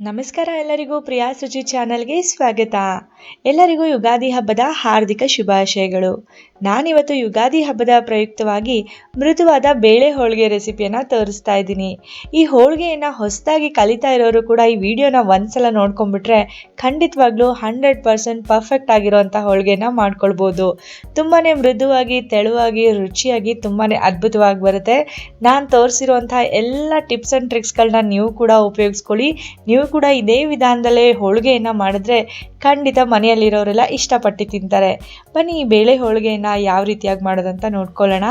ನಮಸ್ಕಾರ ಎಲ್ಲರಿಗೂ ಪ್ರಿಯಾ ಸುಜಿ ಚಾನಲ್ಗೆ ಸ್ವಾಗತ. ಎಲ್ಲರಿಗೂ ಯುಗಾದಿ ಹಬ್ಬದ ಹಾರ್ದಿಕ ಶುಭಾಶಯಗಳು. ನಾನಿವತ್ತು ಯುಗಾದಿ ಹಬ್ಬದ ಪ್ರಯುಕ್ತವಾಗಿ ಮೃದುವಾದ ಬೇಳೆ ಹೋಳಿಗೆ ರೆಸಿಪಿಯನ್ನು ತೋರಿಸ್ತಾ ಇದ್ದೀನಿ. ಈ ಹೋಳಿಗೆಯನ್ನು ಹೊಸದಾಗಿ ಕಲಿತಾ ಇರೋರು ಕೂಡ ಈ ವಿಡಿಯೋನ ಒಂದ್ಸಲ ನೋಡ್ಕೊಂಡ್ಬಿಟ್ರೆ ಖಂಡಿತವಾಗ್ಲೂ ಹಂಡ್ರೆಡ್ ಪರ್ಸೆಂಟ್ ಪರ್ಫೆಕ್ಟ್ ಆಗಿರೋವಂಥ ಹೋಳಿಗೆನ ಮಾಡ್ಕೊಳ್ಬೋದು. ತುಂಬಾ ಮೃದುವಾಗಿ, ತೆಳುವಾಗಿ, ರುಚಿಯಾಗಿ ತುಂಬಾ ಅದ್ಭುತವಾಗಿ ಬರುತ್ತೆ. ನಾನು ತೋರಿಸಿರುವಂಥ ಎಲ್ಲ ಟಿಪ್ಸ್ ಆ್ಯಂಡ್ ಟ್ರಿಕ್ಸ್ಗಳನ್ನ ನೀವು ಕೂಡ ಉಪಯೋಗಿಸ್ಕೊಳ್ಳಿ. ನೀವು ಕೂಡ ಇದೇ ವಿಧಾನದಲ್ಲೇ ಹೋಳಿಗೆಯನ್ನು ಮಾಡಿದ್ರೆ ಖಂಡಿತ ಮನೆಯಲ್ಲಿರೋರೆಲ್ಲ ಇಷ್ಟಪಟ್ಟು ತಿಂತಾರೆ. ಬನ್ನಿ ಈ ಬೇಳೆ ಹೋಳಿಗೆಯನ್ನು ಯಾವ ರೀತಿಯಾಗಿ ಮಾಡೋದಂತ ನೋಡ್ಕೊಳ್ಳೋಣ.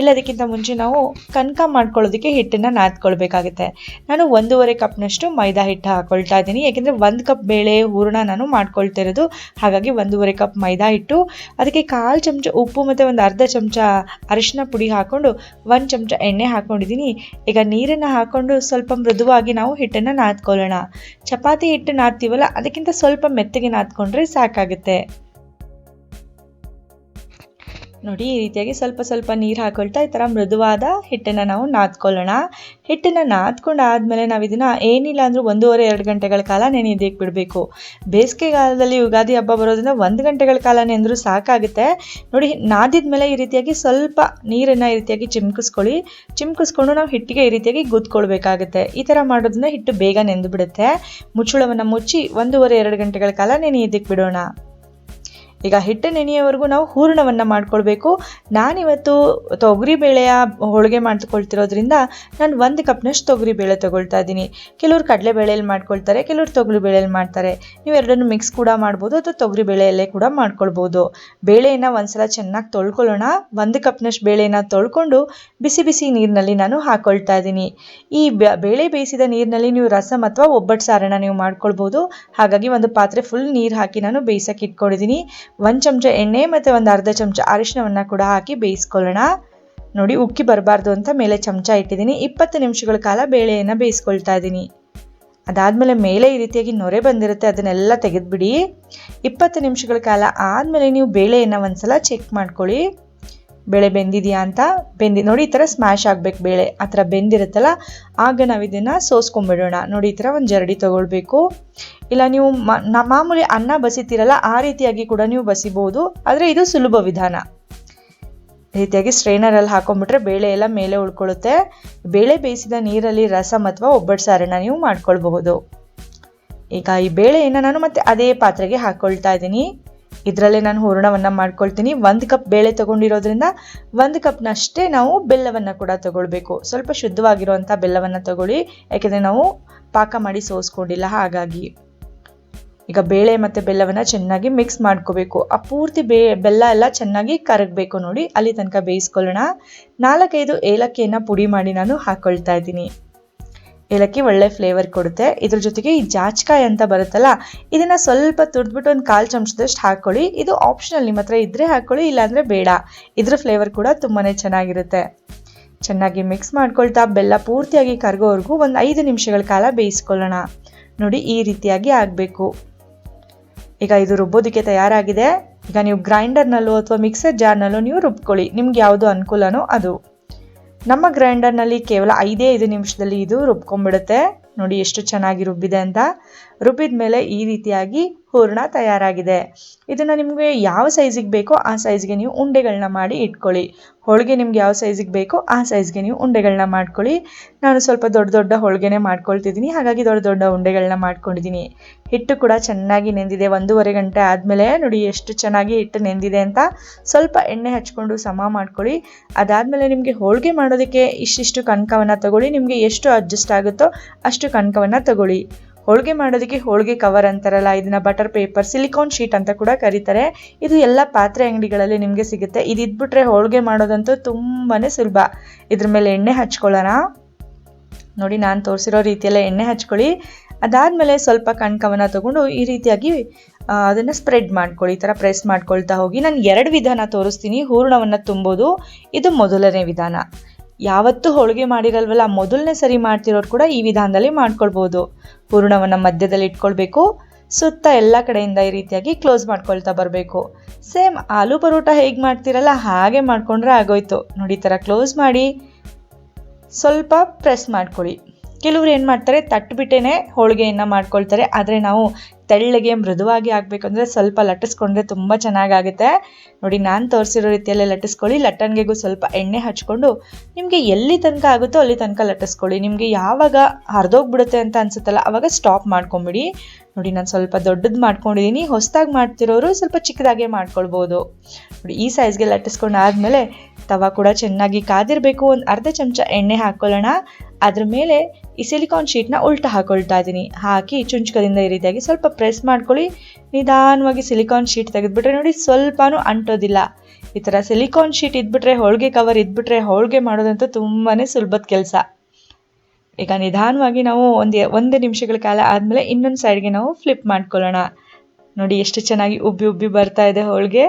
ಎಲ್ಲದಕ್ಕಿಂತ ಮುಂಚೆ ನಾವು ಕನಕ ಮಾಡ್ಕೊಳ್ಳೋದಕ್ಕೆ ಹಿಟ್ಟನ್ನು ನಾದ್ಕೊಳ್ಬೇಕಾಗುತ್ತೆ. ನಾನು ಒಂದೂವರೆ ಕಪ್ನಷ್ಟು ಮೈದಾ ಹಿಟ್ಟು ಹಾಕ್ಕೊಳ್ತಾ ಇದ್ದೀನಿ. ಯಾಕೆಂದರೆ ಒಂದು ಕಪ್ ಬೇಳೆ ಹೂರಣ ನಾನು ಮಾಡ್ಕೊಳ್ತಾ ಇರೋದು. ಹಾಗಾಗಿ ಒಂದೂವರೆ ಕಪ್ ಮೈದಾ ಹಿಟ್ಟು. ಅದಕ್ಕೆ ಕಾಲು ಚಮಚ ಉಪ್ಪು ಮತ್ತು ಒಂದು ಅರ್ಧ ಚಮಚ ಅರಿಶಿನ ಪುಡಿ ಹಾಕ್ಕೊಂಡು ಒಂದು ಚಮಚ ಎಣ್ಣೆ ಹಾಕ್ಕೊಂಡಿದ್ದೀನಿ ಈಗ ನೀರನ್ನು ಹಾಕ್ಕೊಂಡು ಸ್ವಲ್ಪ ಮೃದುವಾಗಿ ನಾವು ಹಿಟ್ಟನ್ನು ನಾದ್ಕೊಳ್ಳೋಣ. ಚಪಾತಿ ಹಿಟ್ಟು ನಾದ್ತೀವಲ್ಲ, ಅದಕ್ಕಿಂತ ಸ್ವಲ್ಪ ಮೆತ್ತಗೆ ನಾದ್ಕೊಂಡ್ರೆ ಸಾಕಾಗುತ್ತೆ. ನೋಡಿ, ಈ ರೀತಿಯಾಗಿ ಸ್ವಲ್ಪ ಸ್ವಲ್ಪ ನೀರು ಹಾಕೊಳ್ತಾ ಈ ಥರ ಮೃದುವಾದ ಹಿಟ್ಟನ್ನು ನಾವು ನಾದ್ಕೊಳ್ಳೋಣ. ಹಿಟ್ಟನ್ನು ನಾದ್ಕೊಂಡು ಆದಮೇಲೆ ನಾವು ಇದನ್ನು ಏನಿಲ್ಲ ಅಂದರೂ ಒಂದೂವರೆ, ಎರಡು ಗಂಟೆಗಳ ಕಾಲ ನೆನೆಯೋದಕ್ಕೆ ಬಿಡಬೇಕು. ಬೇಸಿಗೆಗಾಲದಲ್ಲಿ ಯುಗಾದಿ ಹಬ್ಬ ಬರೋದ್ರಿಂದ ಒಂದು ಗಂಟೆಗಳ ಕಾಲ ನೆಂದರೂ ಸಾಕಾಗುತ್ತೆ. ನೋಡಿ ನಾದಿದ ಮೇಲೆ ಈ ರೀತಿಯಾಗಿ ಸ್ವಲ್ಪ ನೀರನ್ನು ಈ ರೀತಿಯಾಗಿ ಚಿಮ್ಕಿಸ್ಕೊಳ್ಳಿ. ಚಿಮ್ಕಿಸ್ಕೊಂಡು ನಾವು ಹಿಟ್ಟಿಗೆ ಈ ರೀತಿಯಾಗಿ ಗುದ್ಕೊಳ್ಬೇಕಾಗುತ್ತೆ. ಈ ಥರ ಮಾಡೋದ್ರಿಂದ ಹಿಟ್ಟು ಬೇಗ ನೆಂದು ಬಿಡುತ್ತೆ ಮುಚ್ಚಳವನ್ನು ಮುಚ್ಚಿ ಒಂದೂವರೆ, ಎರಡು ಗಂಟೆಗಳ ಕಾಲ ನೆನೆಯೋದಕ್ಕೆ ಬಿಡೋಣ. ಈಗ ಹಿಟ್ಟು ನೆನೆಯೋವರೆಗೂ ನಾವು ಹೂರಣವನ್ನು ಮಾಡ್ಕೊಳ್ಬೇಕು. ನಾನಿವತ್ತು ತೊಗರಿ ಬೇಳೆಯ ಹೋಳಿಗೆ ಮಾಡ್ಕೊಳ್ತಿರೋದ್ರಿಂದ ನಾನು ಒಂದು ಕಪ್ನಷ್ಟು ತೊಗರಿ ಬೇಳೆ ತೊಗೊಳ್ತಾ ಇದ್ದೀನಿ. ಕೆಲವರು ಕಡಲೆ ಬೇಳೆಯಲ್ಲಿ ಮಾಡ್ಕೊಳ್ತಾರೆ, ಕೆಲವರು ತೊಗರಿ ಬೇಳೆಯಲ್ಲಿ ಮಾಡ್ತಾರೆ. ನೀವು ಎರಡನ್ನು ಮಿಕ್ಸ್ ಕೂಡ ಮಾಡ್ಬೋದು ಅಥವಾ ತೊಗರಿ ಬೇಳೆಯಲ್ಲೇ ಕೂಡ ಮಾಡ್ಕೊಳ್ಬೋದು. ಬೇಳೆಯನ್ನು ಒಂದ್ಸಲ ಚೆನ್ನಾಗಿ ತೊಳ್ಕೊಳ್ಳೋಣ. ಒಂದು ಕಪ್ನಷ್ಟು ಬೇಳೆನ ತೊಳ್ಕೊಂಡು ಬಿಸಿ ಬಿಸಿ ನೀರಿನಲ್ಲಿ ನಾನು ಹಾಕೊಳ್ತಾ ಇದ್ದೀನಿ. ಈ ಬೇಳೆ ಬೇಯಿಸಿದ ನೀರಿನಲ್ಲಿ ನೀವು ರಸಮ್ ಅಥವಾ ಒಬ್ಬಟ್ಟು ಸಾರನ್ನ ನೀವು ಮಾಡ್ಕೊಳ್ಬೋದು. ಹಾಗಾಗಿ ಒಂದು ಪಾತ್ರೆ ಫುಲ್ ನೀರು ಹಾಕಿ ನಾನು ಬೇಯಿಸೋಕೆ ಇಟ್ಕೊಂಡಿದ್ದೀನಿ. ಒಂದು ಚಮಚ ಎಣ್ಣೆ ಮತ್ತು ಒಂದು ಅರ್ಧ ಚಮಚ ಅರಿಶಿನವನ್ನು ಕೂಡ ಹಾಕಿ ಬೇಯಿಸ್ಕೊಳ್ಳೋಣ. ನೋಡಿ, ಉಕ್ಕಿ ಬರಬಾರ್ದು ಅಂತ ಮೇಲೆ ಚಮಚ ಇಟ್ಟಿದ್ದೀನಿ. ಇಪ್ಪತ್ತು ನಿಮಿಷಗಳ ಕಾಲ ಬೇಳೆಯನ್ನು ಬೇಯಿಸ್ಕೊಳ್ತಾ ಇದ್ದೀನಿ. ಅದಾದಮೇಲೆ ಮೇಲೆ ಈ ರೀತಿಯಾಗಿ ನೊರೆ ಬಂದಿರುತ್ತೆ, ಅದನ್ನೆಲ್ಲ ತೆಗೆದುಬಿಡಿ. ಇಪ್ಪತ್ತು ನಿಮಿಷಗಳ ಕಾಲ ಆದಮೇಲೆ ನೀವು ಬೇಳೆಯನ್ನು ಒಂದ್ಸಲ ಚೆಕ್ ಮಾಡ್ಕೊಳ್ಳಿ. ಬೇಳೆ ಬೆಂದಿದೆಯಾ ಅಂತ ಬೆಂದಿ, ನೋಡಿ ಈ ಥರ ಸ್ಮ್ಯಾಶ್ ಆಗಬೇಕು ಬೇಳೆ ಆ ಥರ ಬೆಂದಿರುತ್ತಲ್ಲ, ಆಗ ನಾವು ಇದನ್ನು ಸೋಸ್ಕೊಂಡ್ಬಿಡೋಣ ನೋಡಿ ಈ ಥರ ಒಂದು ಜರಡಿ ತೊಗೊಳ್ಬೇಕು. ಇಲ್ಲ ನೀವು ಮಾಮೂಲಿ ಅನ್ನ ಬಸಿತೀರಲ್ಲ, ಆ ರೀತಿಯಾಗಿ ಕೂಡ ನೀವು ಬಸಿಬೋದು. ಆದರೆ ಇದು ಸುಲಭ ವಿಧಾನ. ರೀತಿಯಾಗಿ ಸ್ಟ್ರೈನರಲ್ಲಿ ಹಾಕೊಂಡ್ಬಿಟ್ರೆ ಬೇಳೆ ಎಲ್ಲ ಮೇಲೆ ಉಳ್ಕೊಳ್ಳುತ್ತೆ. ಬೇಳೆ ಬೇಯಿಸಿದ ನೀರಲ್ಲಿ ರಸಮ್ ಅಥವಾ ಒಬ್ಬಟ್ಟು ಸಾರನ್ನ ನೀವು ಮಾಡ್ಕೊಳ್ಬಹುದು. ಈಗ ಈ ಬೇಳೆಯನ್ನು ನಾನು ಮತ್ತೆ ಅದೇ ಪಾತ್ರೆಗೆ ಹಾಕ್ಕೊಳ್ತಾ ಇದ್ದೀನಿ. ಇದರಲ್ಲೇ ನಾನು ಹೂರಣವನ್ನು ಮಾಡ್ಕೊಳ್ತೀನಿ. ಒಂದು ಕಪ್ ಬೇಳೆ ತೊಗೊಂಡಿರೋದ್ರಿಂದ ಒಂದು ಕಪ್ನಷ್ಟೇ ನಾವು ಬೆಲ್ಲವನ್ನು ಕೂಡ ತಗೊಳ್ಬೇಕು. ಸ್ವಲ್ಪ ಶುದ್ಧವಾಗಿರುವಂಥ ಬೆಲ್ಲವನ್ನು ತಗೊಳ್ಳಿ. ಯಾಕೆಂದರೆ ನಾವು ಪಾಕ ಮಾಡಿ ಸೋಸ್ಕೊಂಡಿಲ್ಲ. ಹಾಗಾಗಿ ಈಗ ಬೇಳೆ ಮತ್ತು ಬೆಲ್ಲವನ್ನು ಚೆನ್ನಾಗಿ ಮಿಕ್ಸ್ ಮಾಡ್ಕೋಬೇಕು. ಆ ಪೂರ್ತಿ ಬೇ, ಬೆಲ್ಲ ಎಲ್ಲ ಚೆನ್ನಾಗಿ ಕರಗಬೇಕು ನೋಡಿ. ಅಲ್ಲಿ ತನಕ ಬೇಯಿಸ್ಕೊಳ್ಳೋಣ. ನಾಲ್ಕೈದು ಏಲಕ್ಕಿಯನ್ನು ಪುಡಿ ಮಾಡಿ ನಾನು ಹಾಕ್ಕೊಳ್ತಾ ಇದ್ದೀನಿ. ಏಲಕ್ಕಿ ಒಳ್ಳೆ ಫ್ಲೇವರ್ ಕೊಡುತ್ತೆ. ಇದ್ರ ಜೊತೆಗೆ ಈ ಜಾಚ್ಕಾಯಿ ಅಂತ ಬರುತ್ತಲ್ಲ, ಇದನ್ನು ಸ್ವಲ್ಪ ತುರಿದ್ಬಿಟ್ಟು ಒಂದು ಕಾಲು ಚಮಚದಷ್ಟು ಹಾಕ್ಕೊಳ್ಳಿ ಇದು ಆಪ್ಷನಲ್ ನಿಮ್ಮ ಹತ್ರ ಇದ್ದರೆ ಹಾಕ್ಕೊಳ್ಳಿ ಇಲ್ಲಾಂದರೆ ಬೇಡ. ಇದ್ರ ಫ್ಲೇವರ್ ಕೂಡ ತುಂಬಾ ಚೆನ್ನಾಗಿರುತ್ತೆ. ಚೆನ್ನಾಗಿ ಮಿಕ್ಸ್ ಮಾಡ್ಕೊಳ್ತಾ ಬೆಲ್ಲ ಪೂರ್ತಿಯಾಗಿ ಕರಗೋವರೆಗೂ ಒಂದು ಐದು ನಿಮಿಷಗಳ ಕಾಲ ಬೇಯಿಸ್ಕೊಳ್ಳೋಣ. ನೋಡಿ, ಈ ರೀತಿಯಾಗಿ ಆಗಬೇಕು. ಈಗ ಇದು ರುಬ್ಬೋದಕ್ಕೆ ತಯಾರಾಗಿದೆ. ಈಗ ನೀವು ಗ್ರೈಂಡರ್ನಲ್ಲೋ ಅಥವಾ ಮಿಕ್ಸರ್ ಜಾರ್ನಲ್ಲೋ ನೀವು ರುಬ್ಕೊಳ್ಳಿ. ನಿಮ್ಗೆ ಯಾವುದು ಅನುಕೂಲನೋ ಅದು. ನಮ್ಮ ಗ್ರೈಂಡರ್ನಲ್ಲಿ ಕೇವಲ ಐದೇ ಐದು ನಿಮಿಷದಲ್ಲಿ ಇದು ರುಬ್ಕೊಂಡ್ಬಿಡುತ್ತೆ. ನೋಡಿ ಎಷ್ಟು ಚೆನ್ನಾಗಿ ರುಬ್ಬಿದೆ ಅಂತ. ರುಬ್ಬಿದ ಮೇಲೆ ಈ ರೀತಿಯಾಗಿ ಹೂರ್ಣ ತಯಾರಾಗಿದೆ. ಇದನ್ನು ನಿಮಗೆ ಯಾವ ಸೈಜಿಗೆ ಬೇಕೋ ಆ ಸೈಜ್ಗೆ ನೀವು ಉಂಡೆಗಳನ್ನ ಮಾಡಿ ಇಟ್ಕೊಳ್ಳಿ. ಹೋಳಿಗೆ ನಿಮ್ಗೆ ಯಾವ ಸೈಜಿಗೆ ಬೇಕೋ ಆ ಸೈಜ್ಗೆ ನೀವು ಉಂಡೆಗಳನ್ನ ಮಾಡ್ಕೊಳ್ಳಿ. ನಾನು ಸ್ವಲ್ಪ ದೊಡ್ಡ ದೊಡ್ಡ ಹೋಳಿಗೆನೇ ಮಾಡ್ಕೊಳ್ತಿದ್ದೀನಿ. ಹಾಗಾಗಿ ದೊಡ್ಡ ದೊಡ್ಡ ಉಂಡೆಗಳನ್ನ ಮಾಡ್ಕೊಂಡಿದ್ದೀನಿ. ಹಿಟ್ಟು ಕೂಡ ಚೆನ್ನಾಗಿ ನೆಂದಿದೆ. ಒಂದೂವರೆ ಗಂಟೆ ಆದಮೇಲೆ ನೋಡಿ ಎಷ್ಟು ಚೆನ್ನಾಗಿ ಹಿಟ್ಟು ನೆಂದಿದೆ ಅಂತ ಸ್ವಲ್ಪ ಎಣ್ಣೆ ಹಚ್ಕೊಂಡು ಸಮ ಮಾಡ್ಕೊಳ್ಳಿ. ಅದಾದಮೇಲೆ ನಿಮಗೆ ಹೋಳಿಗೆ ಮಾಡೋದಕ್ಕೆ ಇಷ್ಟಿಷ್ಟು ಕನಕವನ್ನು ತಗೊಳ್ಳಿ. ನಿಮಗೆ ಎಷ್ಟು ಅಡ್ಜಸ್ಟ್ ಆಗುತ್ತೋ ಅಷ್ಟು ಕನಕವನ್ನು ತಗೊಳ್ಳಿ. ಹೋಳಿಗೆ ಮಾಡೋದಕ್ಕೆ ಹೋಳಿಗೆ ಕವರ್ ಅಂತಾರಲ್ಲ, ಇದನ್ನ ಬಟರ್ ಪೇಪರ್ ಸಿಲಿಕಾನ್ ಶೀಟ್ ಅಂತ ಕೂಡ ಕರೀತಾರೆ. ಇದು ಎಲ್ಲ ಪಾತ್ರೆ ಅಂಗಡಿಗಳಲ್ಲಿ ನಿಮಗೆ ಸಿಗುತ್ತೆ. ಇದು ಇದ್ಬಿಟ್ರೆ ಹೋಳಿಗೆ ಮಾಡೋದಂತೂ ತುಂಬಾ ಸುಲಭ. ಇದ್ರ ಮೇಲೆ ಎಣ್ಣೆ ಹಚ್ಕೊಳ್ಳೋಣ. ನೋಡಿ, ನಾನು ತೋರಿಸಿರೋ ರೀತಿಯಲ್ಲೇ ಎಣ್ಣೆ ಹಚ್ಕೊಳ್ಳಿ. ಅದಾದಮೇಲೆ ಸ್ವಲ್ಪ ಕಣ್ಕವನ ತಗೊಂಡು ಈ ರೀತಿಯಾಗಿ ಅದನ್ನು ಸ್ಪ್ರೆಡ್ ಮಾಡ್ಕೊಳ್ಳಿ. ಈ ಥರ ಪ್ರೆಸ್ ಮಾಡ್ಕೊಳ್ತಾ ಹೋಗಿ. ನಾನು ಎರಡು ವಿಧಾನ ತೋರಿಸ್ತೀನಿ. ಹೂರಣವನ್ನು ತುಂಬೋದು. ಇದು ಮೊದಲನೇ ವಿಧಾನ. ಯಾವತ್ತೂ ಹೋಳಿಗೆ ಮಾಡಿರಲ್ವಲ್ಲ, ಮೊದಲನೇ ಸರಿ ಮಾಡ್ತಿರೋರು ಕೂಡ ಈ ವಿಧಾನದಲ್ಲಿ ಮಾಡ್ಕೊಳ್ಬೋದು. ಹೂರಣವನ್ನು ಮಧ್ಯದಲ್ಲಿ ಇಟ್ಕೊಳ್ಬೇಕು, ಸುತ್ತ ಎಲ್ಲ ಕಡೆಯಿಂದ ಈ ರೀತಿಯಾಗಿ ಕ್ಲೋಸ್ ಮಾಡ್ಕೊಳ್ತಾ ಬರಬೇಕು. ಸೇಮ್ ಆಲೂ ಪರೋಟ ಹೇಗೆ ಮಾಡ್ತಿರಲ್ಲ, ಹಾಗೆ ಮಾಡ್ಕೊಂಡ್ರೆ ಆಗೋಯ್ತು. ನೋಡಿ ಈ ಥರ ಕ್ಲೋಸ್ ಮಾಡಿ, ಸ್ವಲ್ಪ ಪ್ರೆಸ್ ಮಾಡ್ಕೊಳ್ಳಿ. ಕೆಲವ್ರು ಏನು ಮಾಡ್ತಾರೆ ತಟ್ಬಿಟ್ಟೇ ಹೋಳಿಗೆಯನ್ನು ಮಾಡ್ಕೊಳ್ತಾರೆ. ಆದರೆ ನಾವು ತೆಳ್ಳಗೆ ಮೃದುವಾಗಿ ಆಗಬೇಕಂದ್ರೆ ಸ್ವಲ್ಪ ಲಟ್ಟಿಸ್ಕೊಂಡ್ರೆ ತುಂಬ ಚೆನ್ನಾಗಾಗುತ್ತೆ. ನೋಡಿ, ನಾನು ತೋರಿಸಿರೋ ರೀತಿಯಲ್ಲೇ ಲಟ್ಟಿಸ್ಕೊಳ್ಳಿ. ಲಟ್ಟಣಿಗೆಗೂ ಸ್ವಲ್ಪ ಎಣ್ಣೆ ಹಚ್ಕೊಂಡು ನಿಮಗೆ ಎಲ್ಲಿ ತನಕ ಆಗುತ್ತೋ ಅಲ್ಲಿ ತನಕ ಲಟ್ಟಿಸ್ಕೊಳ್ಳಿ. ನಿಮಗೆ ಯಾವಾಗ ಹರಿದೋಗ್ಬಿಡುತ್ತೆ ಅಂತ ಅನಿಸುತ್ತಲ್ಲ ಆವಾಗ ಸ್ಟಾಪ್ ಮಾಡ್ಕೊಂಬಿಡಿ. ನೋಡಿ, ನಾನು ಸ್ವಲ್ಪ ದೊಡ್ಡದು ಮಾಡ್ಕೊಂಡಿದ್ದೀನಿ ಹೊಸದಾಗಿ ಮಾಡ್ತಿರೋರು ಸ್ವಲ್ಪ ಚಿಕ್ಕದಾಗೆ ಮಾಡ್ಕೊಳ್ಬೋದು. ನೋಡಿ, ಈ ಸೈಜ್ಗೆ ಲಟ್ಟಿಸ್ಕೊಂಡು ಆದಮೇಲೆ ತವ ಕೂಡ ಚೆನ್ನಾಗಿ ಕಾದಿರಬೇಕು. ಒಂದು ಅರ್ಧ ಚಮಚ ಎಣ್ಣೆ ಹಾಕ್ಕೊಳ್ಳೋಣ ಅದ್ರ ಮೇಲೆ ಈ ಸಿಲಿಕಾನ್ ಶೀಟ್ನ ಉಲ್ಟಾ ಹಾಕೊಳ್ತಾ ಇದ್ದೀನಿ. ಹಾಕಿ ಚುಂಚಕದಿಂದ ಈ ರೀತಿಯಾಗಿ ಸ್ವಲ್ಪ ಪ್ರೆಸ್ ಮಾಡ್ಕೊಳ್ಳಿ. ನಿಧಾನವಾಗಿ ಸಿಲಿಕಾನ್ ಶೀಟ್ ತೆಗೆದುಬಿಟ್ರೆ ನೋಡಿ ಸ್ವಲ್ಪನೂ ಅಂಟೋದಿಲ್ಲ. ಈ ಥರ ಸಿಲಿಕಾನ್ ಶೀಟ್ ಇದ್ಬಿಟ್ರೆ, ಹೋಳಿಗೆ ಕವರ್ ಇದ್ಬಿಟ್ರೆ, ಹೋಳಿಗೆ ಮಾಡೋದಂತೂ ತುಂಬಾ ಸುಲಭದ ಕೆಲಸ. ಈಗ ನಿಧಾನವಾಗಿ ನಾವು ಒಂದು ಒಂದು ನಿಮಿಷಗಳ ಕಾಲ ಆದಮೇಲೆ ಇನ್ನೊಂದು ಸೈಡ್ಗೆ ನಾವು ಫ್ಲಿಪ್ ಮಾಡ್ಕೊಳ್ಳೋಣ. ನೋಡಿ ಎಷ್ಟು ಚೆನ್ನಾಗಿ ಉಬ್ಬಿ ಉಬ್ಬಿ ಬರ್ತಾ ಇದೆ ಹೋಳಿಗೆ.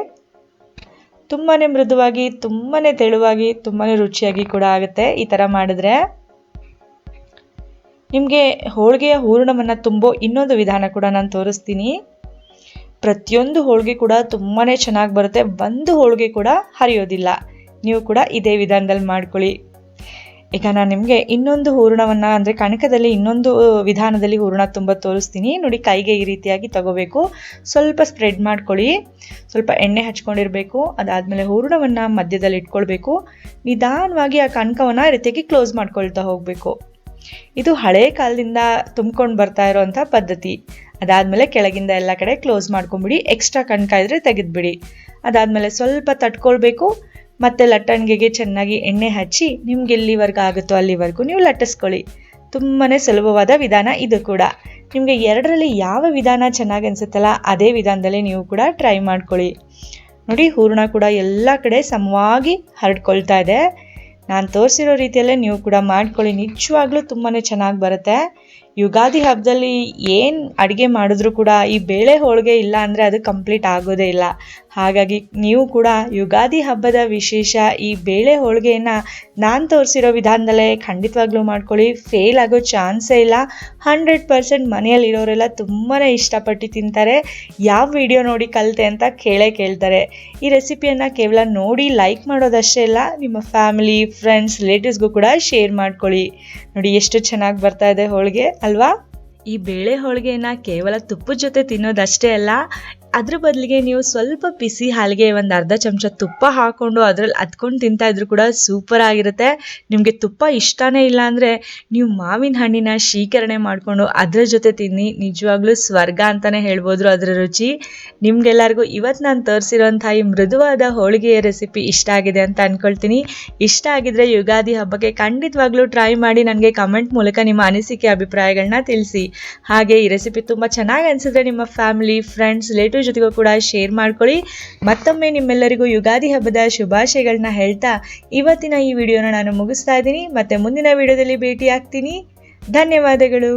ತುಂಬಾ ಮೃದುವಾಗಿ ತುಂಬಾ ತೆಳುವಾಗಿ ತುಂಬಾ ರುಚಿಯಾಗಿ ಕೂಡ ಆಗುತ್ತೆ ಈ ಥರ ಮಾಡಿದ್ರೆ. ನಿಮಗೆ ಹೋಳಿಗೆಯ ಹೂರಣವನ್ನು ತುಂಬೋ ಇನ್ನೊಂದು ವಿಧಾನ ಕೂಡ ನಾನು ತೋರಿಸ್ತೀನಿ. ಪ್ರತಿಯೊಂದು ಹೋಳಿಗೆ ಕೂಡ ತುಂಬಾ ಚೆನ್ನಾಗಿ ಬರುತ್ತೆ. ಒಂದು ಹೋಳಿಗೆ ಕೂಡ ಹರಿಯೋದಿಲ್ಲ. ನೀವು ಕೂಡ ಇದೇ ವಿಧಾನದಲ್ಲಿ ಮಾಡ್ಕೊಳ್ಳಿ. ಈಗ ನಾನು ನಿಮಗೆ ಇನ್ನೊಂದು ಹೂರಣವನ್ನು ಅಂದರೆ ಕಣಕದಲ್ಲಿ ಇನ್ನೊಂದು ವಿಧಾನದಲ್ಲಿ ಹೂರಣ ತುಂಬ ತೋರಿಸ್ತೀನಿ. ನೋಡಿ, ಕೈಗೆ ಈ ರೀತಿಯಾಗಿ ತಗೋಬೇಕು. ಸ್ವಲ್ಪ ಸ್ಪ್ರೆಡ್ ಮಾಡ್ಕೊಳ್ಳಿ. ಸ್ವಲ್ಪ ಎಣ್ಣೆ ಹಚ್ಕೊಂಡಿರಬೇಕು. ಅದಾದಮೇಲೆ ಹೂರಣವನ್ನು ಮಧ್ಯದಲ್ಲಿ ಇಟ್ಕೊಳ್ಬೇಕು. ನಿಧಾನವಾಗಿ ಆ ಕಣಕವನ್ನು ರೀತಿಯಾಗಿ ಕ್ಲೋಸ್ ಮಾಡ್ಕೊಳ್ತಾ ಹೋಗಬೇಕು. ಇದು ಹಳೆ ಕಾಲದಿಂದ ತುಂಬ್ಕೊಂಡು ಬರ್ತಾ ಇರೋವಂಥ ಪದ್ಧತಿ. ಅದಾದಮೇಲೆ ಕೆಳಗಿಂದ ಎಲ್ಲ ಕಡೆ ಕ್ಲೋಸ್ ಮಾಡ್ಕೊಂಬಿಡಿ, ಎಕ್ಸ್ಟ್ರಾ ಕಣ್ಕಾಯಿದ್ರೆ ತೆಗೆದುಬಿಡಿ. ಅದಾದಮೇಲೆ ಸ್ವಲ್ಪ ತಟ್ಕೊಳ್ಬೇಕು, ಮತ್ತು ಲಟ್ಟಣಿಗೆಗೆ ಚೆನ್ನಾಗಿ ಎಣ್ಣೆ ಹಚ್ಚಿ ನಿಮ್ಗೆ ಎಲ್ಲಿವರೆಗೂ ಆಗುತ್ತೋ ಅಲ್ಲಿವರೆಗೂ ನೀವು ಲಟ್ಟಿಸ್ಕೊಳ್ಳಿ. ತುಂಬಾ ಸುಲಭವಾದ ವಿಧಾನ ಇದು ಕೂಡ. ನಿಮಗೆ ಎರಡರಲ್ಲಿ ಯಾವ ವಿಧಾನ ಚೆನ್ನಾಗಿ ಅನಿಸುತ್ತಲ್ಲ, ಅದೇ ವಿಧಾನದಲ್ಲಿ ನೀವು ಕೂಡ ಟ್ರೈ ಮಾಡ್ಕೊಳ್ಳಿ. ನೋಡಿ, ಹೂರಣ ಕೂಡ ಎಲ್ಲ ಕಡೆ ಸಮವಾಗಿ ಹರಡ್ಕೊಳ್ತಾ ಇದೆ. ನಾನು ತೋರಿಸಿರೋ ರೀತಿಯಲ್ಲೇ ನೀವು ಕೂಡ ಮಾಡ್ಕೊಳ್ಳಿ. ನಿಜವಾಗ್ಲೂ ತುಂಬಾ ಚೆನ್ನಾಗಿ ಬರುತ್ತೆ. ಯುಗಾದಿ ಹಬ್ಬದಲ್ಲಿ ಏನು ಅಡುಗೆ ಮಾಡಿದ್ರೂ ಕೂಡ ಈ ಬೇಳೆ ಹೋಳಿಗೆ ಇಲ್ಲ ಅಂದರೆ ಅದು ಕಂಪ್ಲೀಟ್ ಆಗೋದೇ ಇಲ್ಲ. ಹಾಗಾಗಿ ನೀವು ಕೂಡ ಯುಗಾದಿ ಹಬ್ಬದ ವಿಶೇಷ ಈ ಬೇಳೆ ಹೋಳಿಗೆಯನ್ನು ನಾನು ತೋರಿಸಿರೋ ವಿಧಾನದಲ್ಲೇ ಖಂಡಿತವಾಗ್ಲೂ ಮಾಡ್ಕೊಳ್ಳಿ. ಫೇಲ್ ಆಗೋ ಚಾನ್ಸೇ ಇಲ್ಲ. ಹಂಡ್ರೆಡ್ ಪರ್ಸೆಂಟ್ ಮನೆಯಲ್ಲಿರೋರೆಲ್ಲ ತುಂಬಾ ಇಷ್ಟಪಟ್ಟು ತಿಂತಾರೆ. ಯಾವ ವಿಡಿಯೋ ನೋಡಿ ಕಲಿತೆ ಅಂತ ಕೇಳೇ ಕೇಳ್ತಾರೆ. ಈ ರೆಸಿಪಿಯನ್ನು ಕೇವಲ ನೋಡಿ ಲೈಕ್ ಮಾಡೋದಷ್ಟೇ ಇಲ್ಲ. ನಿಮ್ಮ ಫ್ಯಾಮಿಲಿ ಫ್ರೆಂಡ್ಸ್ ರಿಲೇಟಿವ್ಸ್ಗೂ ಕೂಡ ಶೇರ್ ಮಾಡ್ಕೊಳ್ಳಿ. ನೋಡಿ ಎಷ್ಟು ಚೆನ್ನಾಗಿ ಬರ್ತಾ ಇದೆ ಹೋಳಿಗೆ. ಅಲ್ವಾ? ಈ ಬೇಳೆ ಹೋಳಿಗೆನ ಕೇವಲ ತುಪ್ಪದ ಜೊತೆ ತಿನ್ನೋದಷ್ಟೇ ಅಲ್ಲ ಅದ್ರ ಬದಲಿಗೆ ನೀವು ಸ್ವಲ್ಪ ಬಿಸಿ ಹಾಲಿಗೆ ಒಂದು ಅರ್ಧ ಚಮಚ ತುಪ್ಪ ಹಾಕ್ಕೊಂಡು ಅದ್ರಲ್ಲಿ ಹತ್ಕೊಂಡು ತಿಂತಾ ಇದ್ರು ಕೂಡ ಸೂಪರ್ ಆಗಿರುತ್ತೆ. ನಿಮಗೆ ತುಪ್ಪ ಇಷ್ಟನೇ ಇಲ್ಲ ಅಂದರೆ ನೀವು ಮಾವಿನ ಹಣ್ಣಿನ ಶೀಕರಣೆ ಮಾಡಿಕೊಂಡು ಅದ್ರ ಜೊತೆ ತಿನ್ನಿ. ನಿಜವಾಗ್ಲೂ ಸ್ವರ್ಗ ಅಂತಲೇ ಹೇಳ್ಬೋದು ಅದರ ರುಚಿ. ನಿಮ್ಗೆಲ್ಲರಿಗೂ ಇವತ್ತು ನಾನು ತೋರಿಸಿರೋಂಥ ಈ ಮೃದುವಾದ ಹೋಳಿಗೆಯ ರೆಸಿಪಿ ಇಷ್ಟ ಆಗಿದೆ ಅಂತ ಅಂದ್ಕೊಳ್ತೀನಿ ಇಷ್ಟ ಆಗಿದ್ರೆ ಯುಗಾದಿ ಹಬ್ಬಕ್ಕೆ ಖಂಡಿತವಾಗ್ಲೂ ಟ್ರೈ ಮಾಡಿ ನನಗೆ ಕಮೆಂಟ್ ಮೂಲಕ ನಿಮ್ಮ ಅನಿಸಿಕೆ ಅಭಿಪ್ರಾಯಗಳನ್ನ ತಿಳಿಸಿ. ಹಾಗೆ ಈ ರೆಸಿಪಿ ತುಂಬ ಚೆನ್ನಾಗಿ ಅನಿಸಿದ್ರೆ ನಿಮ್ಮ ಫ್ಯಾಮಿಲಿ, ಫ್ರೆಂಡ್ಸ್ ರಿಲೇಟಿವ್ ಜೊತೆಗೂ ಕೂಡ ಶೇರ್ ಮಾಡ್ಕೊಳ್ಳಿ. ಮತ್ತೊಮ್ಮೆ ನಿಮ್ಮೆಲ್ಲರಿಗೂ ಯುಗಾದಿ ಹಬ್ಬದ ಶುಭಾಶಯಗಳನ್ನ ಹೇಳ್ತಾ ಇವತ್ತಿನ ಈ ವಿಡಿಯೋನ ನಾನು ಮುಗಿಸ್ತಾ ಇದ್ದೀನಿ. ಮತ್ತೆ ಮುಂದಿನ ವಿಡಿಯೋದಲ್ಲಿ ಭೇಟಿ ಆಗ್ತೀನಿ ಧನ್ಯವಾದಗಳು.